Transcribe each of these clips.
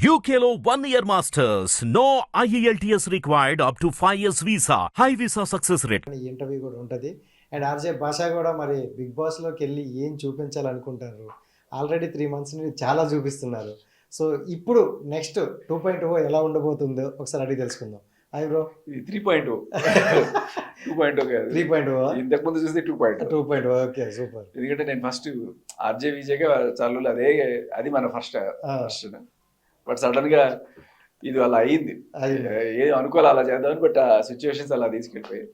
Year masters. No E IELTS required up to 5 years visa. High visa success rate. ఈ interview కూడా ఉంటుంది. And RJ భాష కూడా మరి బిగ్ బాస్లోకి వెళ్ళి ఏం చూపించాలనుకుంటారు? ఆల్రెడీ త్రీ మంత్స్ నుండి చాలా చూపిస్తున్నారు. సో ఇప్పుడు నెక్స్ట్ టూ పాయింట్ ఓ ఎలా ఉండబోతుందో ఒకసారి అడిగి తెలుసుకుందాం. Hi bro three point two point కాదు. త్రీ పాయింట్ ఓ ఇంతకు ముందు చూస్తే two point two point O okay super ఎందుకంటే నేను ఫస్ట్ ఆర్జే విజయ్గా చాలు అదే అది మన ఫస్ట్ ఫస్ట్ బట్ సడన్గా ఇది అలా అయ్యింది అది ఏది అనుకోవాలి అలా చేద్దామని బట్ ఆ సిచ్యువేషన్స్ అలా తీసుకెళ్ళిపోయాయి.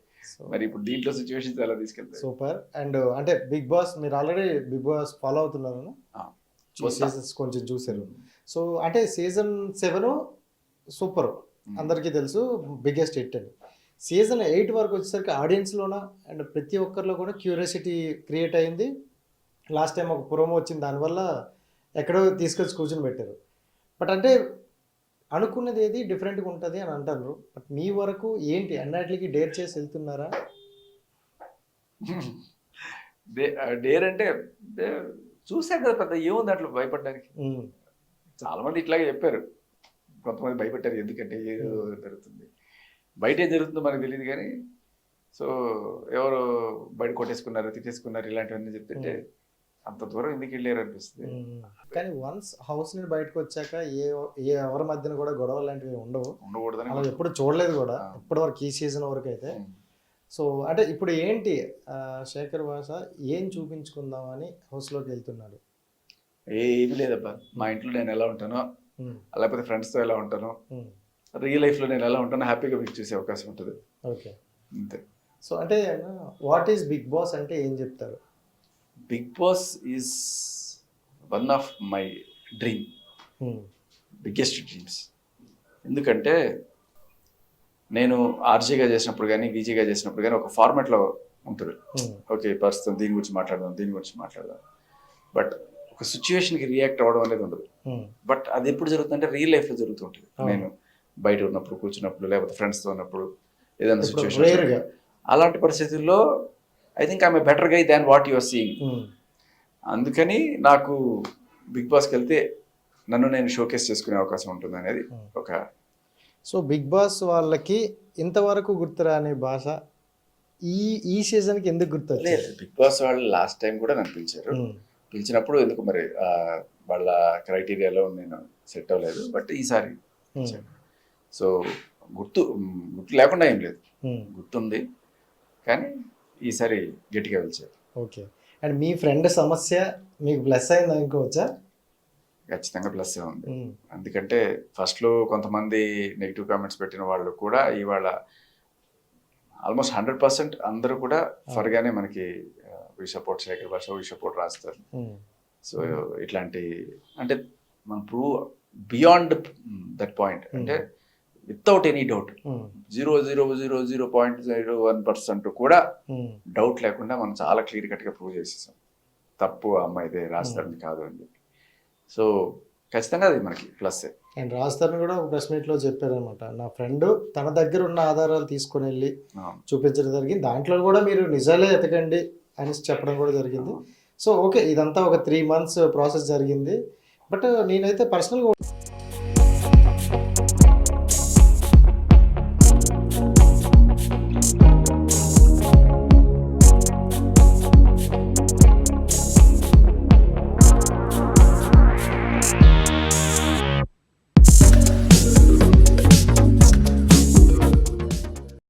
మరి ఇప్పుడు దీంట్లో సిచ్యువేషన్స్ అలా తీసుకెళ్తాయి సూపర్. అండ్ అంటే బిగ్ బాస్ మీరు ఆల్రెడీ బిగ్ బాస్ ఫాలో అవుతున్నారు. సీజన్స్ కొంచెం చూసారు సో అంటే సీజన్ సెవెన్ సూపర్. అందరికీ తెలుసు బిగ్గెస్ట్ హిట్ అని. సీజన్ ఎయిట్ వరకు వచ్చేసరికి ఆడియన్స్లోన అండ్ ప్రతి ఒక్కరిలో కూడా క్యూరియాసిటీ క్రియేట్ అయింది. లాస్ట్ టైం ఒక ప్రోమో వచ్చింది దానివల్ల ఎక్కడో తీసుకొచ్చి కూర్చొని పెట్టారు. బట్ అంటే అనుకున్నది ఏది డిఫరెంట్గా ఉంటుంది అని అంటారు. బట్ మీ వరకు ఏంటి? అన్నిటికి డేర్ చేసి వెళ్తున్నారా? డేర్ అంటే చూసాం కదా పెద్ద ఏముంది అట్లా భయపడడానికి? చాలా మంది ఇట్లాగే చెప్పారు. కొంతమంది భయపెట్టారు ఎందుకంటే ఏదో జరుగుతుంది. బయట ఏం జరుగుతుందో మనకు తెలియదు కానీ సో ఎవరు బయట కొట్టేసుకున్నారు తిట్టేసుకున్నారు ఇలాంటివన్నీ చెప్తుంటే అంత దూరం ఎందుకు వెళ్ళారు అనిపిస్తుంది. కానీ వన్స్ హౌస్ నుండి బయటకు వచ్చాక ఏ ఏ ఎవరి మధ్యన కూడా గొడవలు లాంటివి ఉండవు. ఉండకూడదని ఎప్పుడు చూడలేదు కూడా. ఇప్పటి వరకు ఈ సీజన్ వరకు అయితే. సో అంటే ఇప్పుడు ఏంటి శేఖర్ భాష ఏం చూపించుకుందామని హౌస్లోకి వెళ్తున్నాడు ఏమీ లేదబ్బా. మా ఇంట్లో నేను ఎలా ఉంటానో లేకపోతే ఫ్రెండ్స్తో ఎలా ఉంటానో రియల్ లైఫ్లో నేను ఎలా ఉంటానో హ్యాపీగా మీకు చూసే అవకాశం ఉంటుంది. ఓకే. అంతే. సో అంటే వాట్ ఈస్ బిగ్ బాస్ అంటే ఏం చెప్తారు? Bigg Boss is one of my dream biggest dreams ఎందుకంటే నేను ఆర్జీగా చేసినప్పుడు కానీ వీజీగా చేసినప్పుడు కానీ ఒక ఫార్మాట్లో ఉంటుంది. ఓకే ప్రస్తుతం దీని గురించి మాట్లాడదాం దీని గురించి మాట్లాడదాం. బట్ ఒక సిచ్యువేషన్కి రియాక్ట్ అవ్వడం అనేది ఉండదు. బట్ అది ఎప్పుడు జరుగుతుందంటే రియల్ లైఫ్లో జరుగుతుంటుంది. అవును. నేను బయట ఉన్నప్పుడు కూర్చున్నప్పుడు లేకపోతే ఫ్రెండ్స్తో ఉన్నప్పుడు ఏదైనా సిచ్యువేషన్. అలాంటి పరిస్థితుల్లో I think I'm better guy than what you're seeing అందుకని నాకు బిగ్ బాస్కి వెళ్తే నన్ను నేను షోకేస్ చేసుకునే అవకాశం ఉంటుంది అనేది Hmm. ఒక సో బిగ్ బాస్ వాళ్ళకి ఇంతవరకు గుర్తురాని భాష ఈ ఈ సీజన్కి ఎందుకు గుర్తు లేదు బిగ్ బాస్ వాళ్ళు లాస్ట్ టైం కూడా నన్ను పిలిచారు. పిలిచినప్పుడు ఎందుకు మరి వాళ్ళ క్రైటీరియాలో నేను సెట్ అవ్వలేదు బట్ ఈసారి సో గుర్తు గుర్తు లేకుండా ఏం లేదు. గుర్తుంది. కానీ ఈసారి గట్టిగా పిలిచారు. ఓకే. అండ్ మీ ఫ్రెండ్ సమస్య మీకు ప్లస్ అయింది అనుకోవచ్చా ఖచ్చితంగా ప్లస్ ఉంది. ఎందుకంటే ఫస్ట్లో కొంతమంది నెగిటివ్ కామెంట్స్ పెట్టిన వాళ్ళు కూడా ఇవాళ ఆల్మోస్ట్ హండ్రెడ్ పర్సెంట్ అందరూ కూడా ఫర్గానే మనకి వి సపోర్ట్ శేఖర్ భాష వి సపోర్ట్ రాస్తారు సో ఇట్లాంటి అంటే మనం ప్రూవ్ బియాండ్ దట్ పాయింట్ అంటే without any doubt zero zero zero zero point zero one percent కూడా డౌట్ లేకుండా మనం చాలా క్లియర్ కట్గా ప్రూవ్ చేసేసాం. తప్పు అమ్మాయిదే రాస్తారని కాదు అని చెప్పి. సో ఖచ్చితంగా అది మనకి ప్లస్ అండ్ రాస్తారని కూడా ప్రెస్ మీట్లో చెప్పారనమాట నా ఫ్రెండ్ తన దగ్గర ఉన్న ఆధారాలు తీసుకొని వెళ్ళి చూపించడం జరిగింది. దాంట్లో కూడా మీరు నిజాలే ఎతకండి అని చెప్పడం కూడా జరిగింది. సో ఓకే ఇదంతా ఒక త్రీ మంత్స్ ప్రాసెస్ జరిగింది. బట్ నేనైతే పర్సనల్గా